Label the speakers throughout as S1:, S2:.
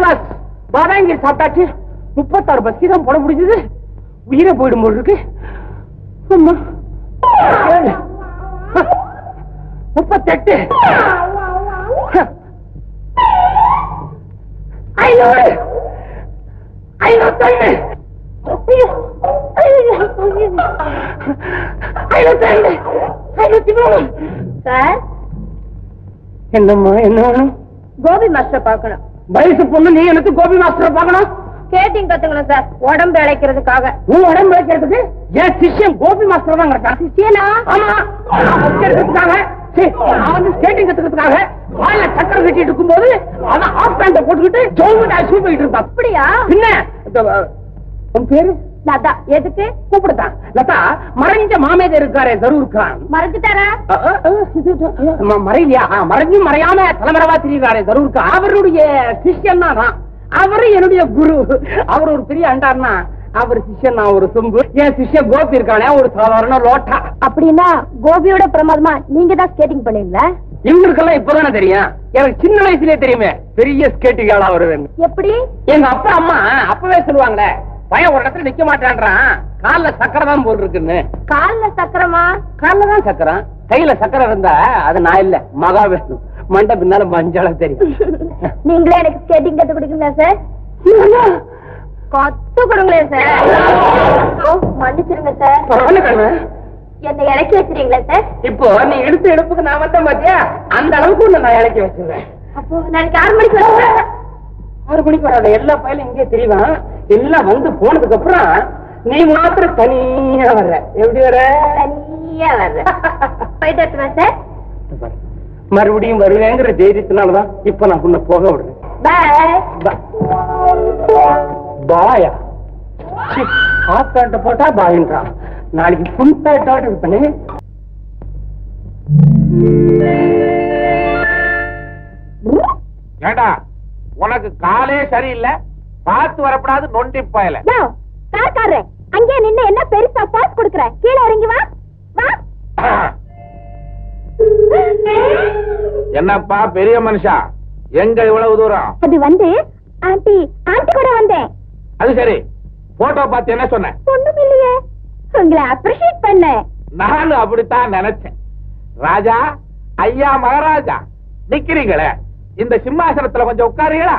S1: Class பாதாங்கி சாப்பிட்டாச்சு. முப்பத்தாறு பஸ்கி தான் போட முடிஞ்சது. உயிரை போயிடும் போல் இருக்கு. முப்பத்தெட்டு. ஐநூறு. ஐநூத்தொன்னு. ஐநூத்தொன்னு. ஐநூத்தி மூணு
S2: சார்.
S1: என்னம்மா என்ன வேணும்?
S2: கோபி மாஸ்டர் பார்க்கணும்.
S1: வயசு பொண்ணு நீ எனக்கு கோபி மாஸ்டர் பார்க்கணும்?
S2: ஸ்கேட்டிங் கத்துக்கணும் சார்? உடம்பு இழைக்கிறதுக்காக.
S1: உன் உடம்பு வைக்கிறதுக்கு என் சிஷ்யன் கோபி மாஸ்டர் தான் கிடக்கான்
S2: சிஷியனா?
S1: ஆமா. சீ, நான் வந்து ஸ்கேட்டிங் கத்துக்கிறதுக்காக வாயில சக்கரம் கட்டிட்டு இருக்கும்போது அவன் ஆஃப் பேண்ட போட்டுக்கிட்டு ஜோல்மெண்ட் ஆச்சு போயிட்டு
S2: அப்படியா?
S1: அஹ், உன் பேரு?
S2: லதா எதுக்கு?
S1: கூப்பிடுதான். லதா மறைஞ்ச மாமேதர் இருக்காரே தரூர் கான்
S2: மறைஞ்சிட்டாரா
S1: மறையிலையா? மறைஞ்சு மறையாம தலைமறைவா திரிகிறாரே தரூர் கான் அவருடைய சிஷ்யன் தான். அவரு என்னுடைய குரு. அவர் ஒரு பெரிய அண்டார்னா அவர் சிஷ்யன் நான் ஒரு சொம்பு. என் சிஷ்யன் கோபி இருக்கானே ஒரு சாதாரண லோட்டா.
S2: அப்படின்னா கோபியோட பிரமாதமா நீங்க தான் ஸ்கேட்டிங் பண்ணீங்களா?
S1: இவங்களுக்கெல்லாம் இப்பதானே தெரியும். எனக்கு சின்ன வயசுலயே தெரியுமே பெரிய ஸ்கேட்டிங் ஆளா வருவேன்
S2: எப்படி?
S1: எங்க அப்பா அம்மா அப்பவே சொல்லுவாங்களே பையன் ஒரு இடத்துல நிக்க மாட்டான்றான். கால்ல சக்கரை தான் போல் இருக்குன்னு
S2: கால்ல சக்கரமா?
S1: கால்ல தான் சக்கரம். கையில சக்கரை இருந்தா அது நான் இல்ல மகாவிஷ்ணு மண்டை பின்னால மஞ்சளா தெரியும்.
S2: நீங்களே எனக்கு ஸ்கேட்டிங் கத்து கொடுக்கீங்களா சார்? கத்து கொடுங்களேன் சார். மன்னிச்சிருங்க சார். என்னை இறக்கி வச்சிருங்களா சார்?
S1: இப்போ நீ எடுத்த எடுப்புக்கு நான் வந்தேன் பாத்தியா? அந்த அளவுக்கு நான் இறக்கி வச்சிருவேன்.
S2: அப்போ நாளைக்கு ஆறு மணிக்கு வரேன்
S1: ஆறு மணிக்கு வராத எல்லா பயிலும் இங்கே தெரியும் எல்லாம் வந்து போனதுக்கு அப்புறம் நீ மாத்திரம் தனியா வர்ற. எப்படி வர
S2: தனியா வர்றேன் போயிட்டு வரட்டுமா சார்?
S1: மறுபடியும் வருவேங்கிற தைரியத்தினாலதான் இப்ப நான் உன்னை போக விடுறேன்.
S2: பாய்.
S1: பேண்ட போட்டா பாயின்றான் நாளைக்கு ஃபுல் இருப்பேனே
S3: ஏண்டா உனக்கு காலே சரியில்லை? பார்த்து வரப்படாது நொண்டி பயல.
S2: யோ கார்காரரே அங்கே நின்னு என்ன பெருசா பாஸ் குடுக்குற? கீழே இறங்கி வா. வா.
S3: என்னப்பா பெரிய மனுஷா? எங்க இவ்வளவு தூரம்?
S2: அது வந்து ஆண்டி ஆண்டி கூட வந்தேன்.
S3: அது சரி. போட்டோ பார்த்து என்ன சொன்ன?
S2: ஒண்ணும் இல்லையே உங்களை அப்ரிஷியேட் பண்ணேன்.
S3: நானும் அப்படித்தான் நினைச்சேன். ராஜா ஐயா மகாராஜா நிக்கிறீங்களே? இந்த சிம்மாசனத்துல கொஞ்சம் உட்காருங்களா?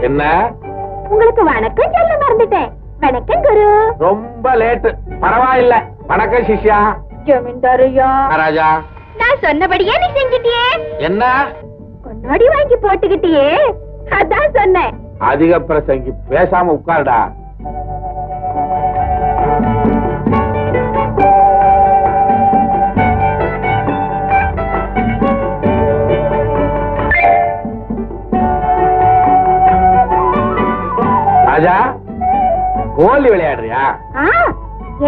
S3: என்ன?
S2: உங்களுக்கு வணக்கம் சொல்ல மறந்துட்டேன். வணக்கம் குரு.
S3: ரொம்ப லேட்டு. பரவாயில்ல. வணக்கம் சிஷ்யா.
S2: ஜமீன்தாரையா.
S3: மகாராஜா.
S2: நான் சொன்னபடியே நீ செஞ்சிட்டியே.
S3: என்ன?
S2: கண்ணாடி வாங்கி போட்டுக்கிட்டியே. அதான் சொன்னேன்.
S3: அதிக பிரசங்கி பேசாம உட்காருடா. ராஜா கோலி விளையாடுறியா?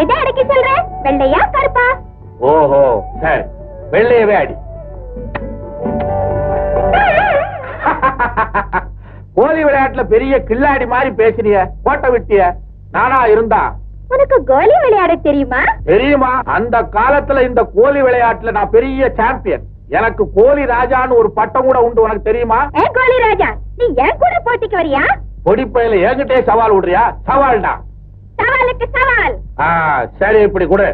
S2: எதை அடக்கி சொல்ற? வெள்ளையா கருப்பா?
S3: ஓஹோ சரி வெள்ளையவே அடி. கோலி விளையாட்டுல பெரிய கில்லாடி மாதிரி பேசினிய கோட்டை விட்டிய. நானா இருந்தா?
S2: உனக்கு கோலி விளையாட தெரியுமா?
S3: தெரியுமா? அந்த காலத்துல இந்த கோலி விளையாட்டுல நான் பெரிய சாம்பியன் எனக்கு கோலி ராஜான்னு ஒரு பட்டம் கூட உண்டு உனக்கு தெரியுமா?
S2: ஏ கோலி ராஜா நீ என் கூட போட்டிக்கு வரியா?
S3: கொடிப்பையில என்கிட்டே சவால் விடுறியா? சவால்டா.
S2: சவாலுக்கு சவால்.
S3: ஆ, சரி இப்படி கொடு.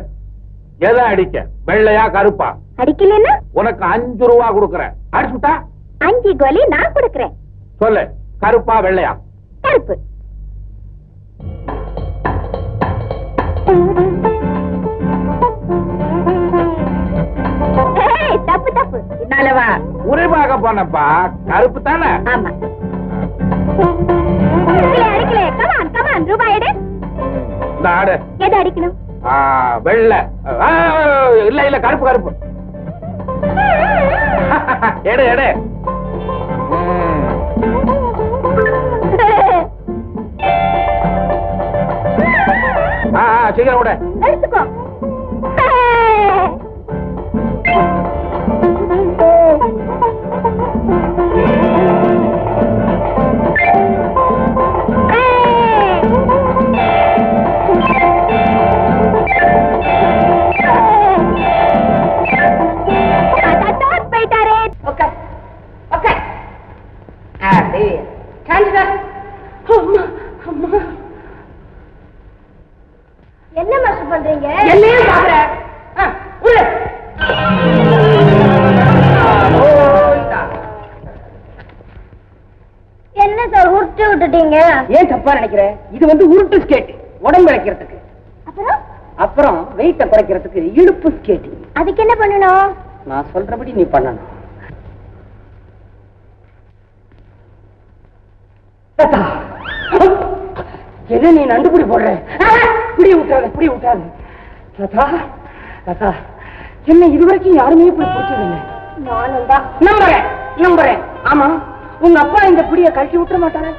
S3: எதை அடிக்க? வெள்ளையா கருப்பா?
S2: அடிக்கலன்னா?
S3: உனக்கு அஞ்சு ரூபா கொடுக்கறேன். அடிச்சுட்டா?
S2: அஞ்சு கோலி நான் கொடுக்கறேன்.
S3: சொல்லு கருப்பா வெள்ளையா?
S2: கருப்பு. தப்பு தப்பு. என்னாலவா
S3: உரிபாக போனப்பா கருப்பு தானே?
S2: ஆமா. கமான் ரூபாய் எடு.
S3: ஆடு.
S2: எது அடிக்கணும்?
S3: வெள்ளை. இல்ல இல்ல கருப்பு கருப்பு. எடு எடு. விளையாண்டு காஞ்சிதார் என்ன
S2: மாசு பண்றீங்க?
S1: என்னையும் பாக்குற
S2: என்ன சார் உருட்டு விட்டுட்டீங்க?
S1: ஏன் தப்பா நினைக்கிற? இது வந்து உருட்டு ஸ்கேட் உடம்பு இழைக்கிறதுக்கு.
S2: அப்புறம்?
S1: அப்புறம் வெயிட்ட குறைக்கிறதுக்கு இழுப்பு ஸ்கேட்டிங்
S2: அதுக்கு என்ன பண்ணணும்?
S1: நான் சொல்றபடி நீ பண்ணணும். எது நீ நண்டுபுடி போடுற? ஆ, புடி விட்டாத புடி விட்டாத தாத்தா தாத்தா என்ன இதுவரைக்கும் யாருமே இப்படி பிடிச்சதில்லை
S2: நானும் தான்
S1: நம்புறேன் நம்புறேன். ஆமா உங்க அப்பா இந்த புடிய கழட்டி விட்டுற மாட்டாரா?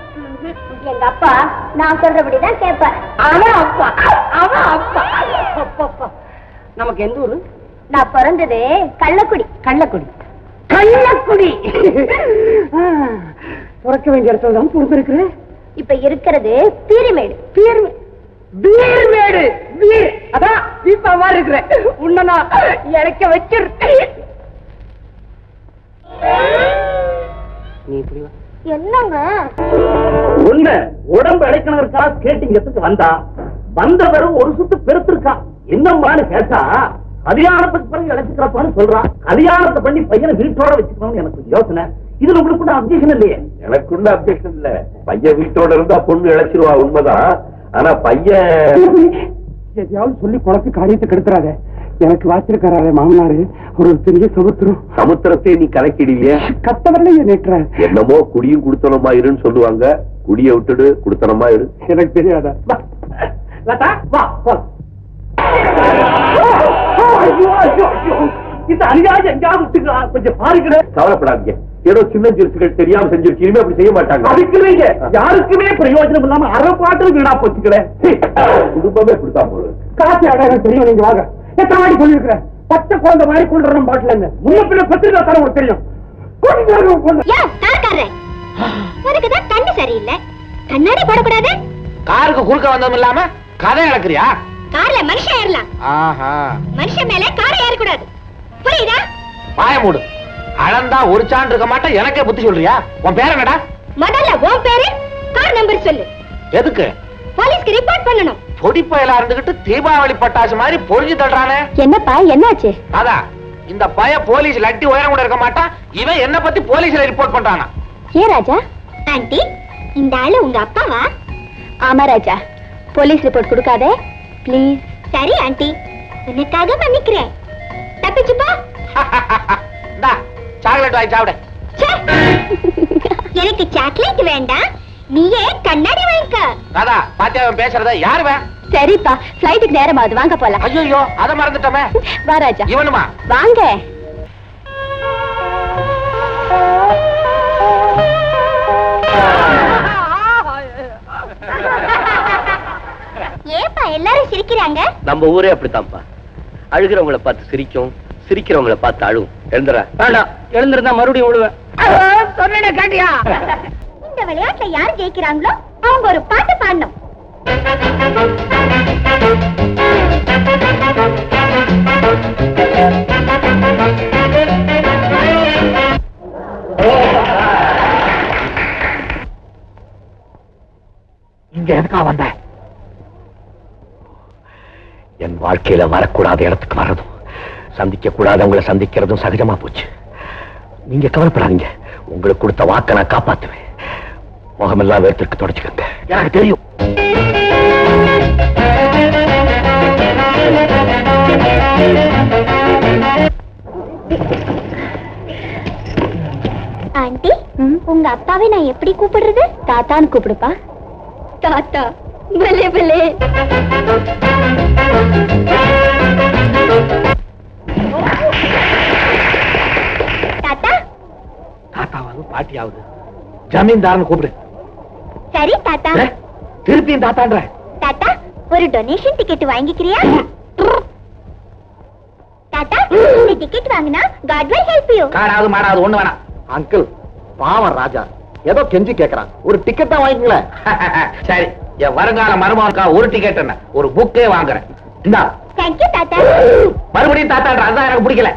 S2: எங்க அப்பா நான் சொல்றபடிதான் கேட்பார்.
S1: அவன் அப்பா அவன் அப்பா. அப்பா நமக்கு எந்த ஊரு?
S2: நான் பிறந்தது கள்ளக்குடி.
S1: கள்ளக்குடி. கள்ளக்குடி. பிறக்க வேண்டிய இடத்துல தான் பிறந்திருக்கிறேன்
S2: இப்ப இருக்கிறது பீரிமேடு.
S1: பீர் பீர் மேடு பீர். அதான் தீபா மாதிரி இருக்கிறேன் உன்னை நான் இழைக்க வச்சிருக்கேன். நீ இப்படி
S2: என்னங்க?
S4: ஒண்ணு உடம்பு ஸ்கேட்டிங்கத்துக்கு வந்தா வந்தவரும் ஒரு சுத்து பெருத்திருக்கான் என்னம்மான்னு கேட்டா கல்யாணத்துக்கு பிறகு இழைச்சுக்கிறப்பான்னு சொல்றான் கல்யாணத்தை பண்ணி பையனை வீட்டோட வச்சுக்கணும்னு எனக்கு யோசனை. இதுல உங்களுக்கு கூட அப்ஜெக்ஷன் இல்லையே?
S5: எனக்குள்ள அப்ஜெக்ஷன் இல்ல. பையன் வீட்டோட இருந்தா பொண்ணு இழைச்சிருவா உண்மைதான். ஆனா பையன்
S1: எதையாவது சொல்லி குழப்பி காரியத்தை கெடுத்துறாத. எனக்கு வாச்சிருக்காரு மாமனாரு. ஒரு பெரிய சமுத்திரம்.
S5: சமுத்திரத்தை நீ கலக்கிடுவிய.
S1: கத்தவரல நேற்ற
S5: என்னமோ குடியும் குடுத்தனமா இருன்னு சொல்லுவாங்க. குடிய விட்டுடு குடுத்தனமா இரு.
S1: எனக்கு தெரியாதா.
S4: இந்த அநியாயம் எங்கேயாவது? கொஞ்சம் பாருங்க
S5: கவலைப்படாதீங்க. ஏதோ சின்ன சிறுசுகள் தெரியாம செஞ்சிருச்சு இனிமே அப்படி செய்ய மாட்டாங்க.
S4: அதுக்குமே யாருக்குமே பிரயோஜனம் இல்லாம அரை பாட்டு வீணா போச்சுக்கல
S5: குடும்பமே கொடுத்தா போதும்
S1: காசு அடையாளம் தெரியும் நீங்க வாங்க. எத்தனை வாட்டி சொல்லிருக்கிறேன் பச்சை குழந்தை மாதிரி கொண்டு பாட்டில இருந்து முன்ன பின்ன பத்திரிக்கை தர உங்களுக்கு தெரியும்.
S2: உனக்குதான் கண்ணு சரியில்லை. கண்ணாடி போடக்கூடாது.
S3: காருக்கு குறுக்க வந்ததும் இல்லாம கதை இழக்கிறியா
S2: கார்ல மனுஷன் ஏறலாம்.
S3: ஆஹா.
S2: மனுஷன் மேல காரை ஏறக்கூடாது. புரியுதா?
S3: பாய மூடு. அளந்தா ஒரு சான்று இருக்க மாட்டேன் எனக்கே புத்தி சொல்றியா? உன் பேர் என்னடா?
S2: முதல்ல உன் பேரு? கார் நம்பர் சொல்லு.
S3: எதுக்கு?
S2: போலீஸ்க்கு ரிப்போர்ட் பண்ணணும்.
S3: பொடி பயலா இருந்துகிட்டு தீபாவளி பட்டாசு மாதிரி பொழிஞ்சு தள்ளுறானே.
S2: என்னப்பா என்னாச்சு?
S3: அதான் இந்த பய போலீஸ் லட்டி உயரம் கூட இருக்க மாட்டான். இவன் என்ன பத்தி போலீஸ்ல ரிப்போர்ட் பண்றானா?
S2: ஏ ராஜா? ஆண்டி இந்த ஆளு உங்க அப்பாவா? ஆமா ராஜா. போலீஸ் ரிப்போர்ட் கொடுக்காதே. ப்ளீஸ் சரி ஆண்டி. உனக்காக மன்னிக்கிறேன். தப்பிச்சுப்பா.
S3: சாக்லேட் வாங்கி சாப்பிட.
S2: எனக்கு சாக்லேட் வேண்டாம். நீயே கண்ணாடி வாங்கிக்க.
S3: ராதா பாத்தியா அவன் பேசுறத? யாரு வே
S2: சரிப்பா ஃபிளைட்டுக்கு நேரமாவது வாங்க போலாம்.
S3: ஐயோ அத மறந்துட்டோமே.
S2: வா ராஜா.
S3: இவனுமா?
S2: வாங்க. ஏப்பா எல்லாரும் சிரிக்கிறாங்க?
S4: நம்ம ஊரே அப்படித்தான்ப்பா. அழுகிறவங்கள பார்த்து சிரிக்கும் சிரிக்கிறவங்கள பார்த்து அழுவும். எழுந்துற.
S1: வேண்டாம். எழுந்திருந்தா மறுபடியும் விழுவேன். சொன்னேன் கேட்டியா?
S2: இந்த விளையாட்டுல யார் ஜெயிக்கிறாங்களோ அவங்க ஒரு பாட்டு பாடணும்.
S4: இங்க எதுக்கா வந்த? என் வாழ்க்கையில வரக்கூடாத இடத்துக்கு வர்றதும் சந்திக்க கூடாதவங்களை சந்திக்கிறதும் சகஜமா போச்சு. நீங்க கவலைப்படாதீங்க. உங்களுக்கு கொடுத்த வாக்க நான் காப்பாத்துவேன். முகமெல்லாம் வேர்த்திற்கு தொடச்சுக்கங்க. எனக்கு தெரியும்?
S2: ஆண்டி உங்க அப்பாவை நான் எப்படி கூப்பிடுறது? தாத்தான்னு கூப்பிடுப்பா. தாத்தா பலே பலே தாத்தா
S4: தாத்தாவது பாட்டியாவது ஜமீன்தாரன் கூப்பிடு.
S2: சரி தாத்தா.
S4: திருப்பியும் தாத்தான்ற.
S2: தாத்தா ஒரு டொனேஷன் டிக்கெட் வாங்கிக்கிறியா? தாத்தா இந்த டிக்கெட் வாங்கினா காட் வில் ஹெல்ப் யூ
S3: காடாவது மாடாவது ஒண்ணு வேணாம்.
S4: அங்கிள் பாவம் ராஜா. ஏதோ கெஞ்சி கேக்குறான். ஒரு டிக்கெட் தான் வாங்கிங்களேன்
S3: சரி என் வருங்கால மருமகனுக்கா ஒரு டிக்கெட் என்ன? ஒரு புக்கே வாங்குறேன். இந்தா.
S2: தேங்க்யூ தாத்தா.
S3: மறுபடியும் தாத்தான்ற. அதான் எனக்கு பிடிக்கல.